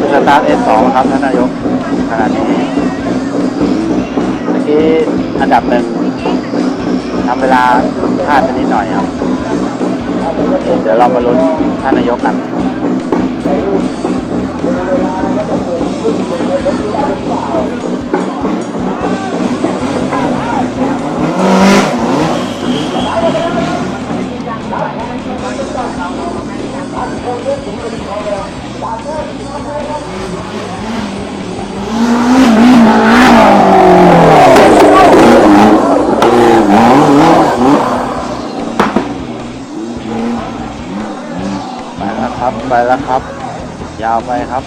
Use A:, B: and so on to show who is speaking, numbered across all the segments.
A: จุดสตาร์ท S2 ครับท่านนายกขณะนี้เมื่อกี้อันดับหนึ่งทำเวลาพลาดไปนิดหน่อยครับ เดี๋ยวเรามาลุ้นท่านนายกกัน ไปแล้วครับ ไปแล้วครับ ยาวไปครับ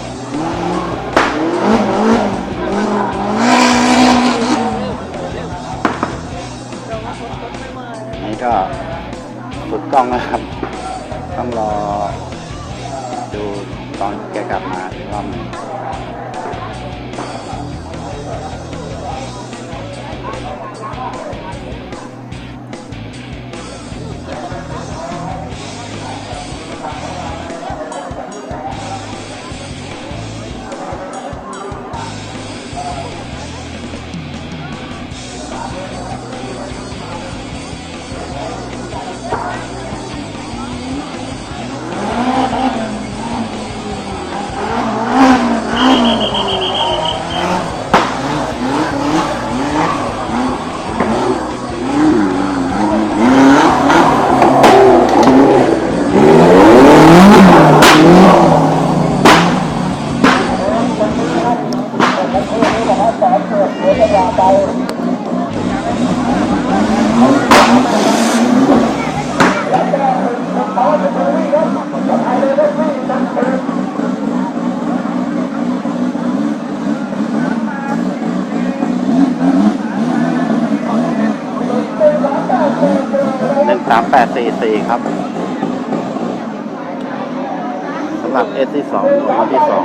A: นี่ก็สุดกล้องนะครับ ต้องรอดู ตอนแกกลับมาอีกรอบหนึ่ง หนึ่งสามแปดสี่สี่ครับสำหรับเอสที่สองวันที่สอง